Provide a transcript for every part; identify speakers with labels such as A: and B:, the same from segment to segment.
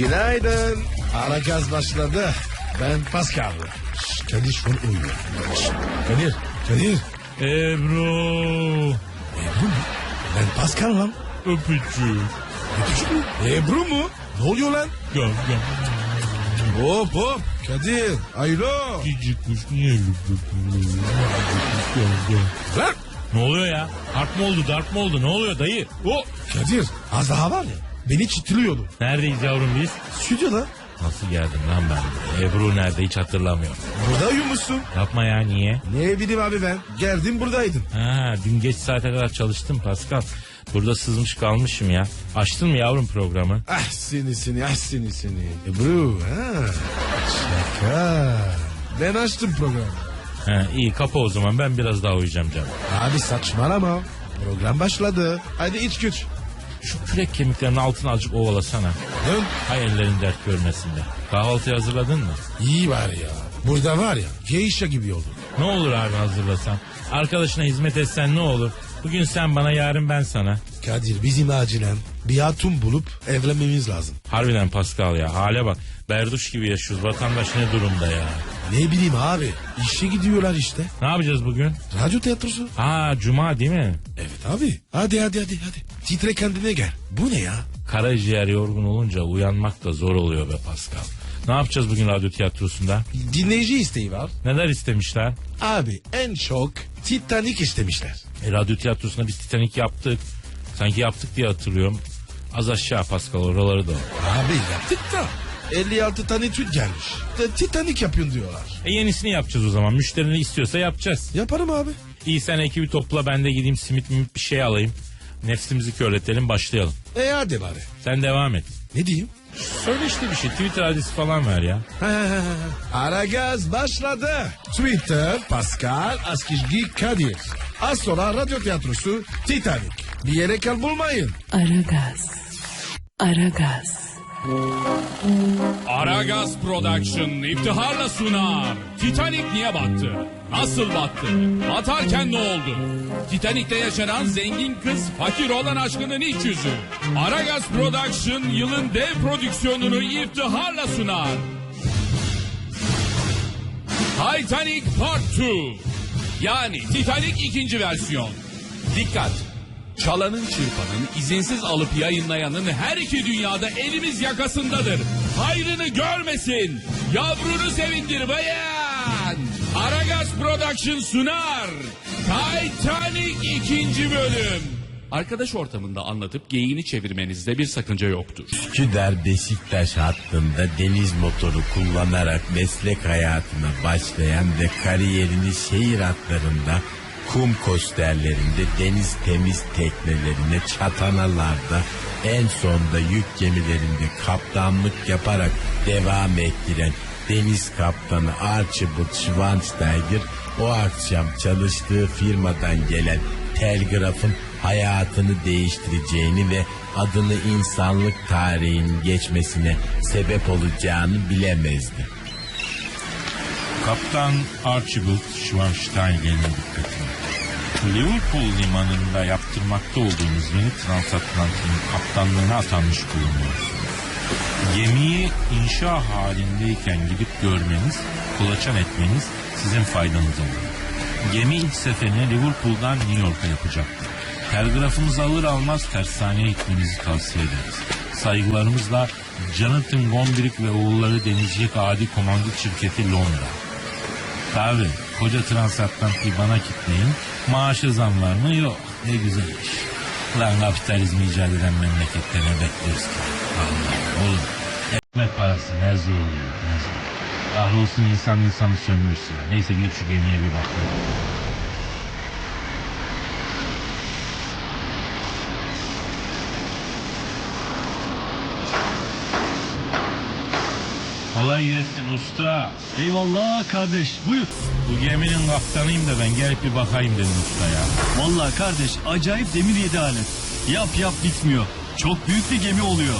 A: Günaydın. Ara gaz başladı. Ben Pascal. Şş, Kadir şu an uyuyor. Şş, Kadir. Kadir.
B: Ebru.
A: Ebru mu? Ben Pascal lan.
B: Öpücük.
A: Öpücük mü? Ebru mu? Ne oluyor lan?
B: Gel gel.
A: Hop hop. Kadir. Aylo.
B: Cicik kuş niye öpücük? Gel gel.
A: Lan.
B: Ne oluyor ya? Harp mı oldu darp mı oldu ne oluyor dayı? O.
A: Kadir. Az daha var ya. Beni çitiliyordu.
B: Neredeyiz yavrum biz?
A: Stüdyoda.
B: Nasıl geldim lan ben? Ebru nerede hiç hatırlamıyorum.
A: Burada uyumuşsun.
B: Yapma ya niye?
A: Ne bileyim abi ben. Geldim buradaydın.
B: Ha, dün geç saate kadar çalıştım Pascal. Burada sızmış kalmışım ya. Açtın mı yavrum programı?
A: Ah seni seni ah seni seni. Ebru ha. Şaka. Ben açtım programı.
B: Ha, iyi kapa o zaman ben biraz daha uyuyacağım canım.
A: Abi saçmalama. Program başladı. Hadi iç güç.
B: Şu kürek kemiklerinin altını azıcık ovalasana.
A: Dön.
B: Hay ellerin dert görmesin de. Kahvaltıyı hazırladın mı?
A: İyi var ya. Burada var ya. Geisha gibi oldu.
B: Ne olur abi hazırlasan. Arkadaşına hizmet etsen ne olur? Bugün sen bana yarın ben sana.
A: Kadir bizim acilen bir hatun bulup evlenmemiz lazım.
B: Harbiden Pascal ya hale bak. Berduş gibi yaşıyoruz. Vatandaş ne durumda ya?
A: Ne bileyim abi. İşe gidiyorlar işte.
B: Ne yapacağız bugün?
A: Radyo tiyatrosu.
B: Ha cuma değil mi?
A: Evet abi. Hadi hadi hadi hadi. Titre kendine gel. Bu ne ya?
B: Karaciğer yorgun olunca uyanmak da zor oluyor be Pascal. Ne yapacağız bugün radyo tiyatrosunda?
A: Dinleyici isteği var.
B: Neler istemişler?
A: Abi en çok Titanic istemişler.
B: E, radyo tiyatrosunda biz Titanic yaptık. Sanki yaptık diye hatırlıyorum. Az aşağı Pascal oraları da.
A: Abi yaptık da 56 tane tüt gelmiş. De, Titanic yapıyorsun diyorlar.
B: E yenisini yapacağız o zaman. Müşteri ne istiyorsa yapacağız.
A: Yaparım abi.
B: İyi sen ekibi topla ben de gideyim simit mimit bir şey alayım. Nefsimizi körletelim başlayalım.
A: E hadi bari.
B: Sen devam et.
A: Ne diyeyim?
B: Söyle işte bir şey Twitter adresi falan ver ya.
A: Ara gaz başladı. Twitter Pascal Askizgi Kadir. Az sonra radyo tiyatrosu Titanic. Bir yere kal bulmayın.
C: Aragaz. Aragaz.
D: Aragaz Production iftiharla sunar. Titanic niye battı? Nasıl battı? Batarken ne oldu? Titanic'te yaşanan zengin kız fakir olan aşkının iç yüzü. Aragaz Production yılın dev prodüksiyonunu iftiharla sunar. Titanic Part 2 Yani Titanic ikinci versiyon. Dikkat! Çalanın çırpanın izinsiz alıp yayınlayanın her iki dünyada elimiz yakasındadır. Hayrını görmesin. Yavrunu sevindir bayan. Aragaz Production sunar. Titanic ikinci bölüm. Arkadaş ortamında anlatıp geyiğini çevirmenizde bir sakınca yoktur.
E: Üsküdar Beşiktaş hattında deniz motoru kullanarak meslek hayatına başlayan ve kariyerini şehir hatlarında kum kosterlerinde deniz temiz teknelerine çatanalarda en sonda yük gemilerinde kaptanlık yaparak devam ettiren deniz kaptanı Archibald Schwansteiger o akşam çalıştığı firmadan gelen telgrafın hayatını değiştireceğini ve adını insanlık tarihinin geçmesine sebep olacağını bilemezdi.
B: Kaptan Archibald Schwansteiger'in dikkatini. Liverpool limanında yaptırmakta olduğumuz yeni transatlantinin kaptanlığına atanmış bulunuyoruz. Gemiyi inşa halindeyken gidip görmeniz, kulaçan etmeniz sizin faydanıza olur. Gemi ilk seferini Liverpool'dan New York'a yapacaktır. Telgrafımızı alır almaz tersaneye gitmenizi tavsiye ederiz. Saygılarımızla Jonathan Gombrick ve oğulları denizcilik adi komando şirketi Londra. Tabi koca transatlantıyı bana kitleyin. Maaşı zam var mı? Yok. Ne güzel iş. Lan kapitalizmi icat eden memlekette ne bekliyoruz ki? Allah oğlum. Ekmek parası ne zor oluyor ne zor. Kahrolsun insan insanı sömürsün. Neyse gel şu gemiye bir bakalım. Kolay gelsin usta.
F: Eyvallah kardeş buyur.
B: Bu geminin kaptanıyım da ben gelip bir bakayım dedim usta ya.
F: Vallahi kardeş acayip demir yedi alet. Yap yap bitmiyor. Çok büyük bir gemi oluyor.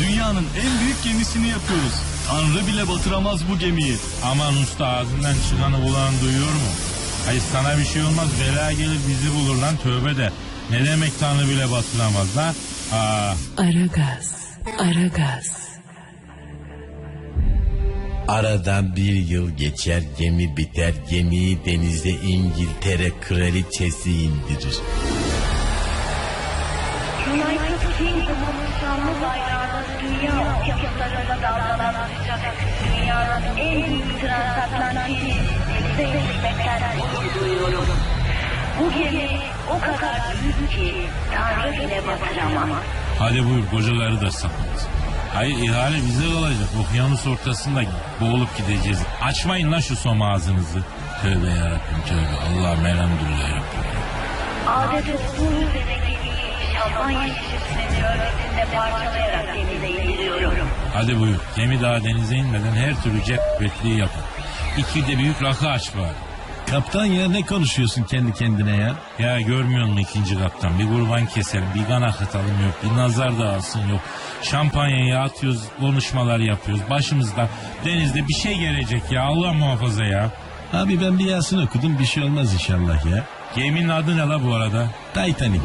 F: Dünyanın en büyük gemisini yapıyoruz. Tanrı bile batıramaz bu gemiyi.
B: Aman usta ağzından çıkanı bulan duyuyor mu? Hayır sana bir şey olmaz bela gelir bizi bulur lan tövbe de. Ne demek Tanrı bile batıramaz lan? Aa,
C: Aragaz. Aragaz.
E: Aradan bir yıl geçer gemi biter gemiyi denize İngiltere kraliçesi indirir.
G: Bu gemi o kadar büyük ki Tanrı bile batıramaz.
B: Hadi buyur kocaları da sapıt. Hayır ihale bize kalacak. Okyanus ortasında boğulup gideceğiz. Açmayın lan şu som ağzınızı. Tövbe yarabbim tövbe. Allah elhamdülillah yarabbim.
G: Adet olduğu üzere gemiyi şampanya şişesinin gölgesinde parçalayarak denize indiriyorum.
B: Hadi buyur. Gemi daha denize inmeden her türlü cep betliği yapın. İki de büyük rakı aç var.
H: Kaptan ya ne konuşuyorsun kendi kendine ya?
B: Ya görmüyor musun ikinci kaptan? Bir kurban keselim, bir kan akıtalım yok, bir nazar dağılsın yok. Şampanyayı atıyoruz, konuşmalar yapıyoruz. Başımızda denizde bir şey gelecek ya Allah muhafaza ya.
H: Abi ben bir Yasin okudum bir şey olmaz inşallah ya.
B: Geminin adı ne la bu arada?
H: Titanic.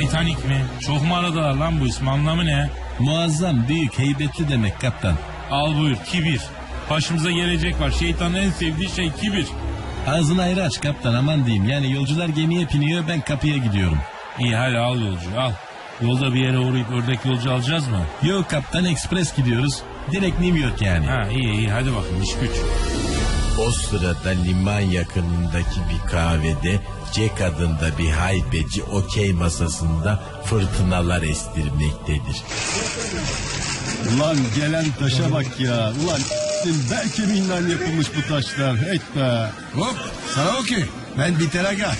B: Titanic mi? Çok mu aradılar lan bu ismi anlamı ne?
H: Muazzam, büyük, heybetli demek kaptan.
B: Al buyur kibir. Başımıza gelecek var. Şeytanın en sevdiği şey kibir.
H: Ağzını ayrı aç kaptan aman diyeyim. Yani yolcular gemiye biniyor ben kapıya gidiyorum.
B: İyi hadi al yolcu al. Yolda bir yere uğrayıp ördek yolcu alacağız mı?
H: Yok kaptan ekspres gidiyoruz. Direkt New York yani.
B: Ha iyi iyi hadi bakın iş güç.
E: O sırada liman yakınındaki bir kahvede Jack adında bir haybeci okey masasında fırtınalar estirmektedir.
F: Ulan gelen taşa bak ya. Ulan bel kemiğinden yapılmış bu taşlar. Et be.
A: Hop sana okey. Ben biter aga.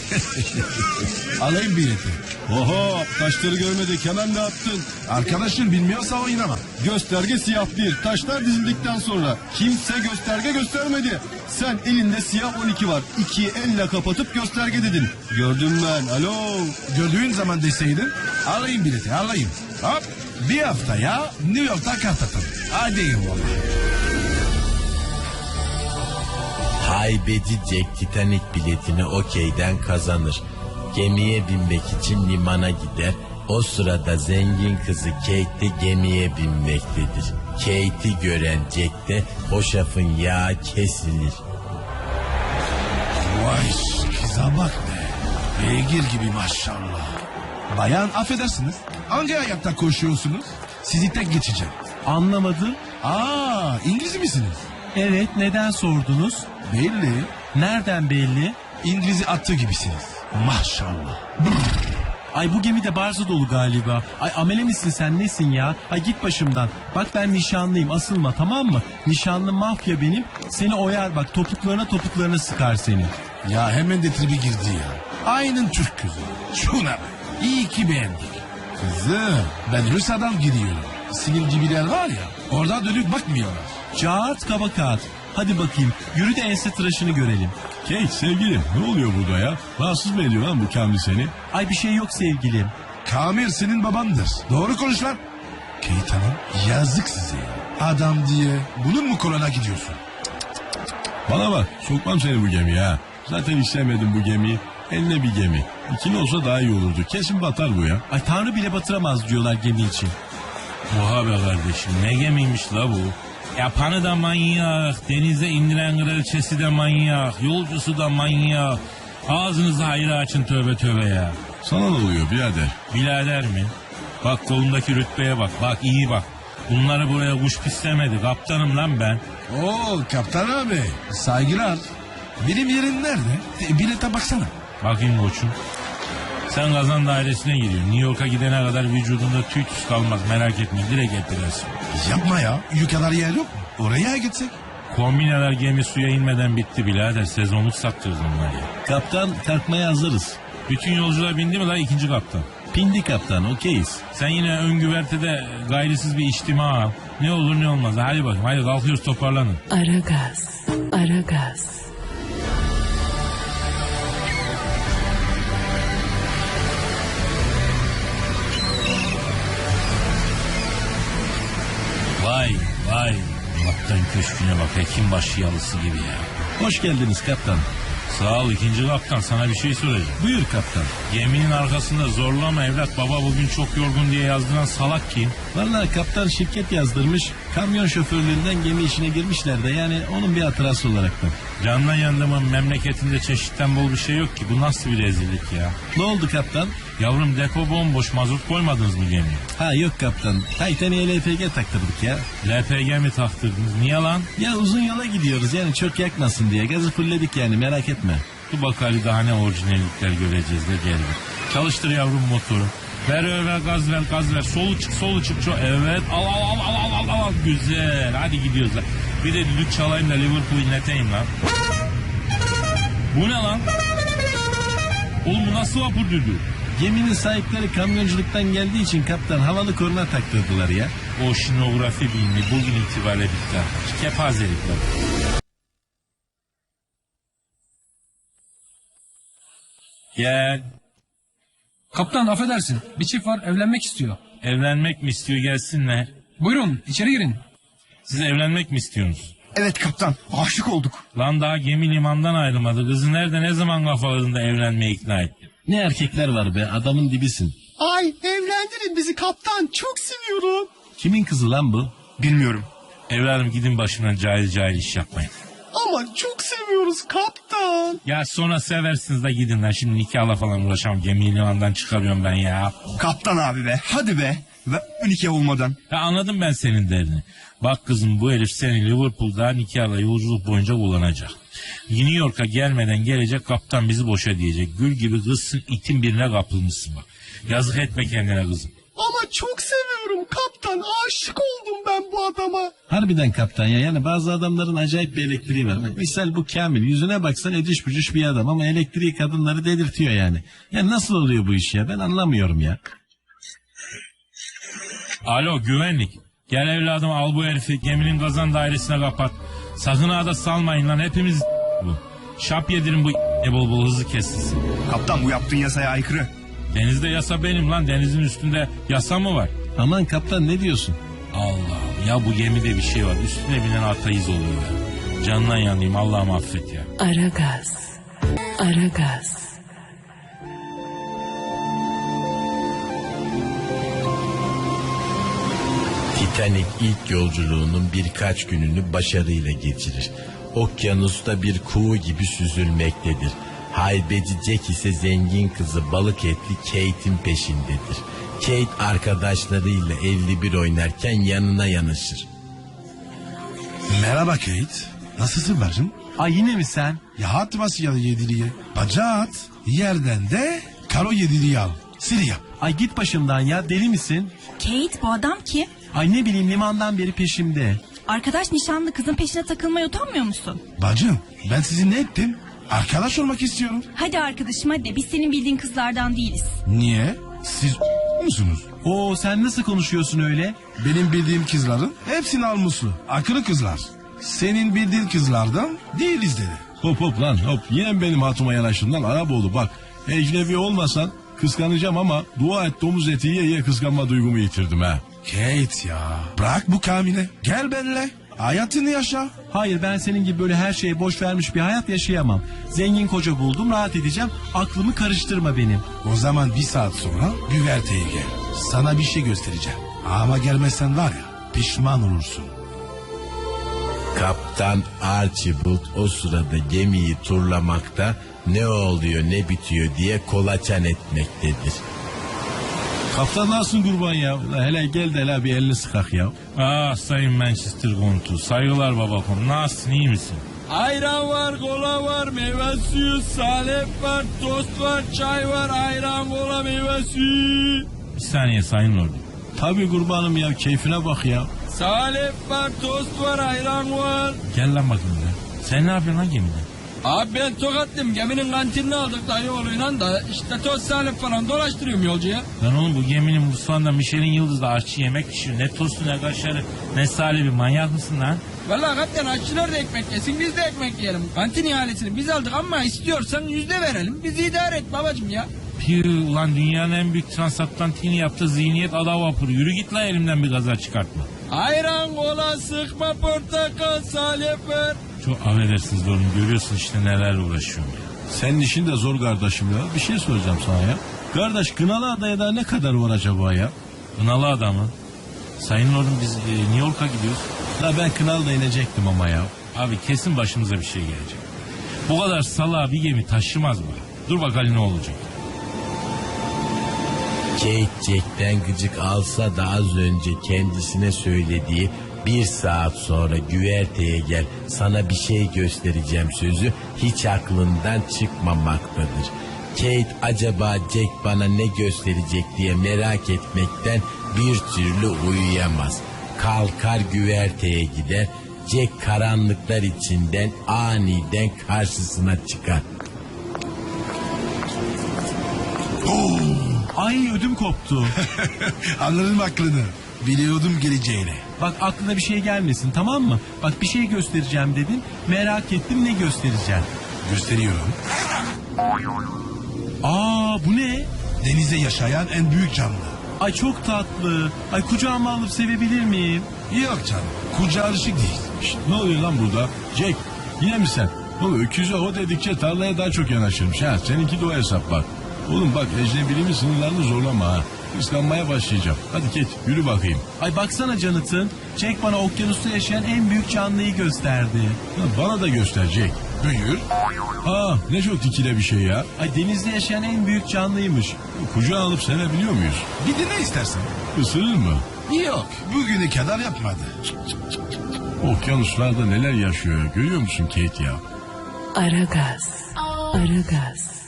A: Alayım bileti.
F: Oho taşları görmedik hemen ne yaptın?
A: Arkadaşın bilmiyorsa oynama.
F: Gösterge siyah bir. Taşlar dizildikten sonra kimse gösterge göstermedi. Sen elinde siyah 12 var. İkiyi elle kapatıp gösterge dedin. Gördüm ben. Alo.
A: Gördüğün zaman deseydin alayım bileti alayım. Hop bir haftaya New York'ta kart atalım. Hadi eyvallah.
E: Haybeci Jack Titanic biletini okeyden kazanır. Gemiye binmek için limana gider. O sırada zengin kızı Kate de gemiye binmektedir. Kate'i gören Jack de hoşafın yağı kesilir.
A: Vay kıza bak be. Beygir gibi maşallah. Bayan affedersiniz. Hangi ayakta koşuyorsunuz? Sizi tek geçeceğim.
C: Anlamadım.
A: Aa İngiliz misiniz?
C: Evet neden sordunuz?
A: Belli.
C: Nereden belli?
A: İngiliz attı gibisiniz. Maşallah.
C: Ay bu gemi de barzo dolu galiba. Ay amele misin sen nesin ya? Ay git başımdan. Bak ben nişanlıyım asılma tamam mı? Nişanlı mafya benim. Seni oyar bak topuklarına topuklarına sıkar seni.
A: Ya hemen de tribi girdi ya. Aynen Türk kızı. Şuna bak. İyi ki beğendik. Kızım ben Rus adam gidiyorum. Senin gibiler var ya orada dönüp bakmıyorlar.
C: Cart kaba kağıt. Hadi bakayım yürü de ense tıraşını görelim.
H: Kate sevgilim ne oluyor burada ya? Rahatsız mı ediyor lan bu Kamil seni?
C: Ay bir şey yok sevgilim.
A: Kamil senin babandır. Doğru konuş lan. Kate Hanım yazık size ya. Adam diye bunun mu koluna gidiyorsun?
H: Bana bak sokmam seni bu gemiye ha. Zaten istemedim bu gemiyi. Eline bir gemi. İkili olsa daha iyi olurdu. Kesin batar bu ya.
C: Ay Tanrı bile batıramaz diyorlar gemi için.
B: Oha be kardeşim ne gemiymiş la bu. Yapanı da manyak, denize indiren kraliçesi de manyak, yolcusu da manyak. Ağzınızı hayra açın tövbe tövbe ya.
H: Sana ne oluyor birader?
B: Bilader mi? Bak kolumdaki rütbeye bak, bak iyi bak. Bunları buraya kuş pislemedi, kaptanım lan ben.
A: Oo kaptan abi saygılar. Benim yerim nerede? E, bilete baksana.
B: Bakayım koçum. Sen kazan dairesine gidiyorsun. New York'a gidene kadar vücudunda tüy tüs kalmaz merak etme direkt ettilersin.
A: Yapma ya. Yukarıda yer yok mu? Oraya gitsek.
B: Kombineler gemi suya inmeden bitti birader. Sezonluk sattırız onları.
H: Kaptan kalkmaya hazırız.
B: Bütün yolcular bindi mi la ikinci kaptan?
H: Pindi kaptan okeyiz.
B: Sen yine ön güvertede gayrisiz bir içtima al. Ne olur ne olmaz. Hadi bakayım hadi kalkıyoruz toparlanın.
C: Aragaz. Aragaz.
B: Vay. Kaptan köşküne bak hekim yalısı gibi ya.
H: Hoş geldiniz kaptan.
B: Sağ ol ikinci kaptan sana bir şey soracağım.
H: Buyur kaptan.
B: Geminin arkasında zorlama evlat baba bugün çok yorgun diye yazdıran salak kim?
H: Vallahi kaptan şirket yazdırmış.
C: Kamyon şoförlüğünden gemi işine girmişler de yani onun bir hatırası olaraktan.
B: Canla yandımın memleketinde çeşitten bol bir şey yok ki. Bu nasıl bir rezillik ya?
C: Ne oldu kaptan?
B: Yavrum depo bomboş mazot koymadınız mı gemiye?
C: Ha yok kaptan. Titanic'e LPG taktırdık ya.
B: LPG mi taktırdınız? Niye lan?
C: Ya uzun yola gidiyoruz yani çok yakmasın diye. Gazı fullledik yani merak etme.
B: Bu bakali daha ne orijinallikler göreceğiz de gel bir. Çalıştır yavrum motoru. Ver ver gaz ver gaz ver. Solu çık solu çık. Çok. Evet al al al al al al al. Güzel. Hadi gidiyoruz lan. Bir de düdük çalayım da Liverpool'u inleteyim lan. Bu ne lan? Oğlum bu nasıl vapur düdüğü?
C: Geminin sahipleri kamyonculuktan geldiği için kaptan havalı korna taktırdılar ya.
B: Oşinografi bilimi bugün itibariyle bitti. Kepazelikler. Gel.
I: Kaptan affedersin. Bir çift var evlenmek istiyor.
B: Evlenmek mi istiyor gelsinler?
I: Buyurun içeri girin.
B: Siz evlenmek mi istiyorsunuz?
J: Evet kaptan aşık olduk.
B: Lan daha gemi limandan ayrılmadı. Kızı nerede ne zaman kafalarında evlenmeye ikna etti?
C: Ne erkekler var be adamın dibisin.
J: Ay evlendirin bizi kaptan çok seviyorum.
C: Kimin kızı lan bu?
J: Bilmiyorum
B: Evladım gidin başımdan cahil cahil iş yapmayın.
J: Ama çok seviyoruz kaptan.
B: Ya sonra seversiniz de gidin lan. Şimdi nikahla falan uğraşamam. Gemiyi limandan çıkarıyorum ben ya.
J: Kaptan abi be hadi be. Ve nikah olmadan.
B: Ya anladım ben senin derdini. Bak kızım bu herif seni Liverpool'da nikahla yolculuk boyunca kullanacak. New York'a gelmeden gelecek kaptan bizi boşa diyecek. Gül gibi kızsın itin birine kapılmışsın bak. Yazık etme kendine kızım.
J: Ama çok seviyorum kaptan aşık oldum ben bu adama.
C: Harbiden kaptan ya yani bazı adamların acayip bir elektriği var. Bak, misal bu Kamil yüzüne baksan ediş bücüş bir adam ama elektriği kadınları delirtiyor yani. Ya nasıl oluyor bu iş ya ben anlamıyorum ya.
B: Alo güvenlik. Gel evladım al bu herifi geminin kazan dairesine kapat. Sakın ha da salmayın lan hepimiz bu. Şap yedirin bu bol bol hızlı kesilsin.
J: Kaptan bu yaptığın yasaya aykırı.
B: Denizde yasa benim lan denizin üstünde yasa mı var?
C: Aman kaptan ne diyorsun?
B: Allah ya bu gemide bir şey var üstüne binen atayız oluyor ya. Canından yanayım Allah'ım affet ya.
K: Aragaz. Aragaz.
E: Titanic ilk yolculuğunun birkaç gününü başarıyla geçirir. Okyanusta bir kuğu gibi süzülmektedir. Haybeci Jack ise zengin kızı balık etli Kate'in peşindedir. Kate arkadaşlarıyla 51 oynarken yanına yanaşır.
A: Merhaba Kate. Nasılsın bacım?
C: Ay yine mi sen?
A: Ya at bas ya yediliye. Bacağı at. Yerden de karo yediliği al. Siri yap.
C: Ay git başımdan ya deli misin?
L: Kate bu adam kim?
C: Ay ne bileyim limandan beri peşimde.
L: Arkadaş nişanlı kızın peşine takılmaya utanmıyor musun?
A: Bacım ben sizi ne ettim? Arkadaş olmak istiyorum.
L: Hadi arkadaşım hadi biz senin bildiğin kızlardan değiliz.
A: Niye? Siz musunuz?
C: Oo sen nasıl konuşuyorsun öyle?
A: Benim bildiğim kızların hepsi namuslu. Akıllı kızlar. Senin bildiğin kızlardan değiliz dedi.
H: Hop hop lan hop yine benim hatıma yanaştın lan Araboğlu bak. Ecnebi olmasan kıskanacağım ama dua et domuz eti yiye yiye kıskanma duygumu yitirdim ha.
A: Kate ya. Bırak bu kamine. Gel benimle. Hayatını yaşa.
C: Hayır ben senin gibi böyle her şeye boş vermiş bir hayat yaşayamam. Zengin koca buldum rahat edeceğim. Aklımı karıştırma benim.
A: O zaman bir saat sonra güverteye gel. Sana bir şey göstereceğim. Ama gelmezsen var ya pişman olursun.
E: Kaptan Archibald o sırada gemiyi turlamakta ne oluyor ne bitiyor diye kolaçan etmektedir.
H: Kaptan nasılsın kurban ya? Ulan Hele gel de hele bir elini sıkak ya.
B: Ah sayın Manchester kontu. Saygılar babakom. Nasılsın iyi misin?
I: Ayran var, kola var, meyve suyu, salep var, tost var, çay var, ayran, kola, meyve suyu.
B: Bir saniye sayın lordum.
H: Tabii kurbanım ya keyfine bak ya.
I: Salep var, tost var, ayran var.
B: Gel lan bakayım ya. Sen ne yapıyorsun lan gemide?
I: Abi ben tokatlıyım. Geminin kantinini aldık dayı oğluyla da işte tost salep falan dolaştırıyorum yolcuya.
B: Lan oğlum bu geminin mutfağında Michelin yıldızlı aşçı yemek pişiriyor. Ne tostu ne kaşarı ne salebi manyak mısın lan?
I: Valla kaptan aşçılar da ekmek yesin biz de ekmek yiyelim. Kantin ihalesini biz aldık ama istiyorsan yüzde verelim. Bizi idare et babacım ya.
B: Piu ulan dünyanın en büyük transatlantini yaptı zihniyet ada vapuru. Yürü git lan elimden bir gaza çıkartma.
I: Ayran, kola, sıkma, portakal, salep ver.
B: Çok affedersiniz oğlum görüyorsun işte nelerle uğraşıyorum ya.
H: Senin işin de zor kardeşim ya. Bir şey soracağım sana ya. Kardeş Kınalı Adaya da ne kadar var acaba ya?
B: Kınalı adamı. Sayın Lord'um biz e, New York'a gidiyoruz.
C: La ben Kınal'da inecektim ama ya.
B: Abi kesin başımıza bir şey gelecek. Bu kadar salağa bir gemi taşımaz mı? Dur bakalım ne olacak.
E: Kate Jack'ten gıcık alsa da az önce kendisine söylediği bir saat sonra güverteye gel sana bir şey göstereceğim sözü hiç aklından çıkmamaktadır. Kate acaba Jack bana ne gösterecek diye merak etmekten bir türlü uyuyamaz. Kalkar güverteye gider. Jack karanlıklar içinden aniden karşısına çıkar.
C: Ay ödüm koptu.
A: Anladım aklını. Biliyordum geleceğini.
C: Bak aklına bir şey gelmesin tamam mı? Bak bir şey göstereceğim dedin. Merak ettim ne göstereceğim.
A: Gösteriyorum.
C: Aa bu ne?
A: Denizde yaşayan en büyük canlı.
C: Ay çok tatlı. Ay kucağıma alıp sevebilir miyim?
A: Yok canım. Kucağı alışık değil.
H: Şşt, ne oluyor lan burada? Jack yine mi sen? Oğlum öküze o dedikçe tarlaya daha çok yanaşırmış ha. Seninki de o hesap bak. Oğlum bak ecnebilimin sınırlarını zorlama ha. Kıskanmaya başlayacağım. Hadi geç yürü bakayım.
C: Ay baksana Jonathan. Jack bana okyanusta yaşayan en büyük canlıyı gösterdi.
H: Ya bana da göster Jack.
A: Buyur.
H: Aa ne çok dikile bir şey ya.
C: Ay denizde yaşayan en büyük canlıymış.
H: Kucağa alıp sevebiliyor muyuz?
A: Bir de ne istersen.
H: Isırır mı?
A: Yok. Bugüne kadar yapmadı.
H: Okyanuslarda neler yaşıyor görüyor musun Kate ya?
K: Aragaz. Aragaz.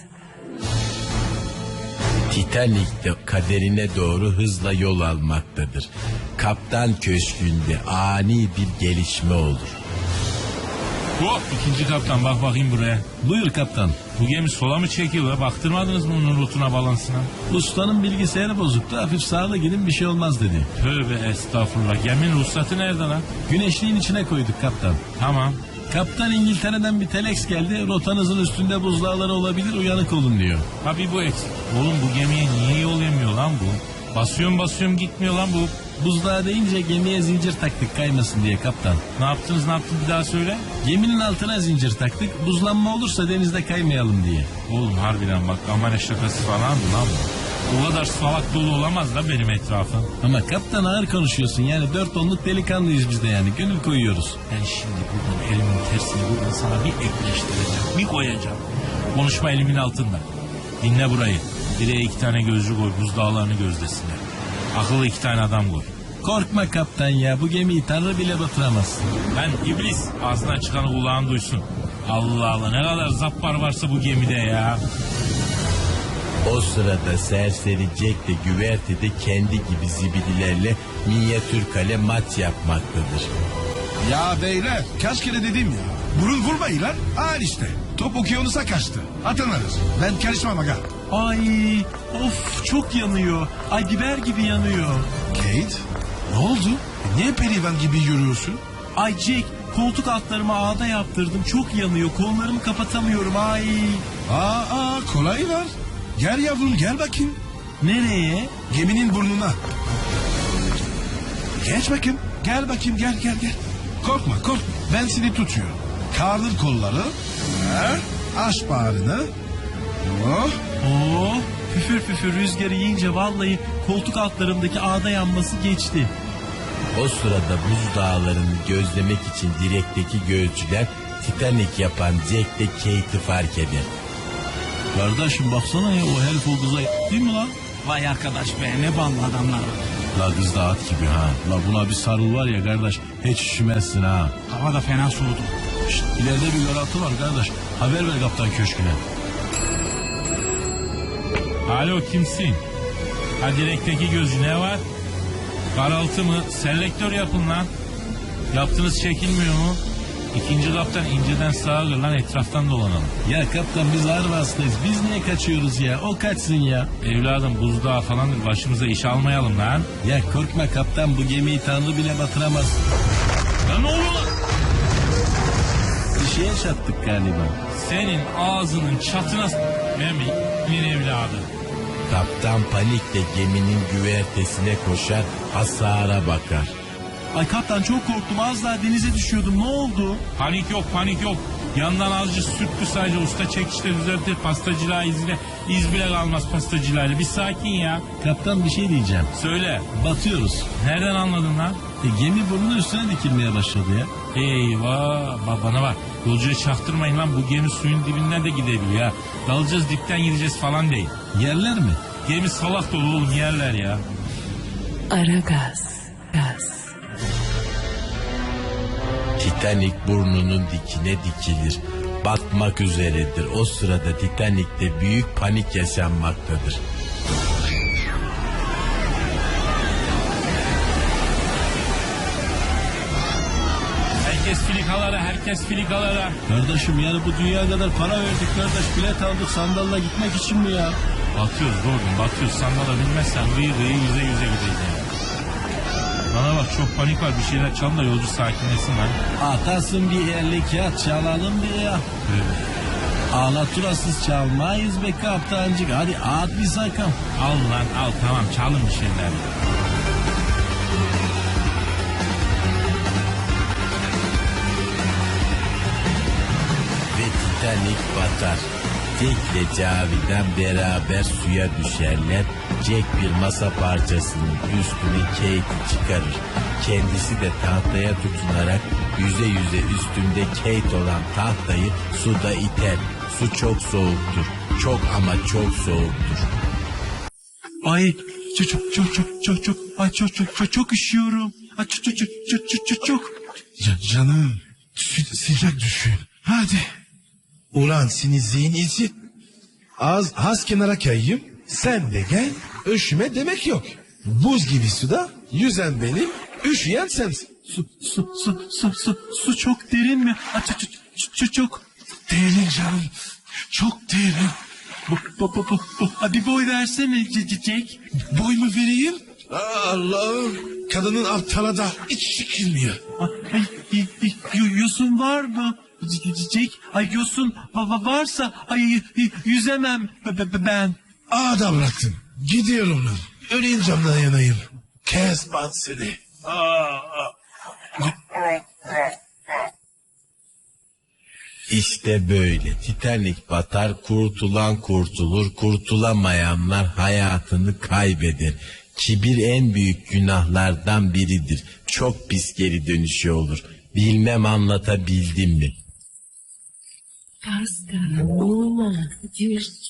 E: Titanic de kaderine doğru hızla yol almaktadır. Kaptan köşkünde ani bir gelişme olur.
B: Hop ikinci kaptan bak bakayım buraya.
C: Buyur kaptan.
B: Bu gemi sola mı çekiyor? Baktırmadınız mı onun rutuna balansına?
C: Ustanın bilgisayarı bozuktu. Hafif sağlı gidin bir şey olmaz dedi.
B: Tövbe estağfurullah. Geminin ruhsatı nerede lan?
C: Güneşliğin içine koyduk kaptan.
B: Tamam.
C: Kaptan İngiltere'den bir telex geldi. Rotanızın üstünde buzdağları olabilir uyanık olun diyor.
B: Tabii bu eksik. Oğlum bu gemiye niye yol yemiyor lan bu? Basıyorum basıyorum gitmiyor lan bu.
C: Buzdağı deyince gemiye zincir taktık kaymasın diye kaptan.
B: Ne yaptınız ne yaptınız bir daha söyle.
C: Geminin altına zincir taktık. Buzlanma olursa denizde kaymayalım diye.
B: Oğlum harbiden bak amane şakası falan lan bu. O kadar salak dolu olamaz da benim etrafım.
C: Ama kaptan ağır konuşuyorsun. Yani dört onluk delikanlıyız biz de yani. Gönül koyuyoruz.
B: Ben şimdi buradan elimin tersini buradan sana bir ekleştireceğim. Bir koyacağım. Konuşma elimin altında. Dinle burayı. Direğe iki tane gözcü koy buzdağlarını gözlesinler. Akıllı iki tane adam koy.
C: Korkma kaptan ya. Bu gemiyi tanrı bile batıramaz.
B: Ben iblis ağzından çıkanı kulağın duysun. Allah Allah ne kadar zappar varsa bu gemide ya.
E: O sırada serseri Jack de güvertede kendi gibi zibidilerle minyatür kale maç yapmaktadır.
A: Ya beyler kaç kere dedim ya. Burun vurmayın lan. Al işte. Top okyanusa kaçtı. Atanarız. Ben karışmam aga.
C: Ay of çok yanıyor. Ay biber gibi yanıyor.
A: Kate ne oldu? Niye pelivan gibi yürüyorsun?
C: Ay Jack koltuk altlarımı ağda yaptırdım. Çok yanıyor. Kollarımı kapatamıyorum. Ay.
A: Aa, aa kolay var. Gel yavrum gel bakayım.
C: Nereye?
A: Geminin burnuna. Geç bakayım. Gel bakayım gel gel gel. Korkma korkma. Ben seni tutuyorum. Kaldır kolları. Ha, aç bağrını. Oh.
C: Oo, püfür püfür rüzgarı yiyince vallahi koltuk altlarımdaki ağda yanması geçti.
E: O sırada buz dağlarını gözlemek için direkteki gözcüler Titanic yapan Jack de Kate'i fark eder.
C: Kardeşim baksana ya o herif o kıza değil mi lan?
I: Vay arkadaş be ne ballı adamlar.
C: La kız da at gibi ha. La buna bir sarıl var ya kardeş hiç üşümezsin ha.
I: Hava da fena soğudu.
C: Şşt, ileride bir garantı var kardeş. Haber ver kaptan köşküne.
B: Alo kimsin? Ha direkteki gözü ne var? Karaltı mı? Selektör yapın lan. Yaptığınız çekilmiyor mu? İkinci kaptan inceden sağa gır lan etraftan dolanalım.
C: Ya kaptan biz ağır vasıtayız. Biz niye kaçıyoruz ya? O kaçsın ya.
B: Evladım buzdağı falandır başımıza iş almayalım lan.
C: Ya korkma kaptan bu gemiyi tanrı bile batıramaz.
B: Ya ne oluyor lan?
C: Bir şeye çattık galiba.
B: Senin ağzının çatına s- Memi evladı.
E: Kaptan panikle geminin güvertesine koşar hasara bakar.
C: Ay kaptan çok korktum az daha denize düşüyordum ne oldu?
B: Panik yok panik yok. Yandan azıcık sürttü sadece usta çekişte düzeltir. Pastacılığa izle, iz bile kalmaz pastacılığıyla. Bir sakin ya.
H: Kaptan bir şey diyeceğim.
B: Söyle.
H: Batıyoruz.
B: Nereden anladın lan?
H: E, gemi burnunun üstüne dikilmeye başladı ya.
B: Eyvah ba- bana bak yolcuya çaktırmayın lan bu gemi suyun dibinden de gidebiliyor ha. Dalacağız dipten gideceğiz falan değil.
H: Yerler mi?
B: Gemi salak dolu oğlum yerler ya.
K: Aragaz. Gaz.
E: Titanic burnunun dikine dikilir. Batmak üzeredir. O sırada Titanic'te büyük panik yaşanmaktadır.
B: Herkes filikalara herkes filikalara.
H: Kardeşim yani bu dünya kadar para verdik kardeş. Bilet aldık sandalla gitmek için mi ya?
B: Batıyoruz oğlum batıyoruz sandala binmezsen gıyı gıyı yüze yüze gideceğiz. Bana bak çok panik var bir şeyler çalın da yolcu sakinleşsin lan.
H: Atasın bir elli kağıt çalalım bir ya. Ağlaturasız çalmayız be kaptancık. Hadi at bir sakın.
B: Al lan al tamam çalın bir şeyler.
E: Ve Titanic batar. İle Cavidan beraber suya düşerler. Jack bir masa parçasının üstüne Kate'i çıkarır. Kendisi de tahtaya tutunarak yüze yüze üstünde Kate olan tahtayı suda iter. Su çok soğuktur. Çok ama çok soğuktur.
C: Ay çok çok çok çok çok çok ay çok çok çok çok üşüyorum. Ay çok çok çok çok çok çok çok.
A: Ya canım sı- sıcak düşün. Hadi. Ulan seni zihniyeti. Az, az kenara kayayım. Sen de gel. Üşüme demek yok. Buz gibi suda yüzen benim. Üşüyen sensin.
C: Su su su su su su çok derin mi? Ay çok çok çok.
A: Derin canım. Çok derin.
C: Bu bu bu bu bu. Bir boy versene Jack.
A: Boy mu vereyim? Allah'ım. Kadının aptala da hiç çıkılmıyor.
C: Ay, y- y- y- yosun var mı? Jack, ay yosun va- va- varsa ay y- y- yüzemem be- be- be- ben.
A: Aa da bıraktım. Gidiyorum lan. Öleyim camdan yanayım. Kes ben seni.
E: İşte böyle Titanic batar kurtulan kurtulur kurtulamayanlar hayatını kaybeder. Kibir en büyük günahlardan biridir. Çok pis geri dönüşü olur. Bilmem anlatabildim mi?
K: Gaz. Gaz.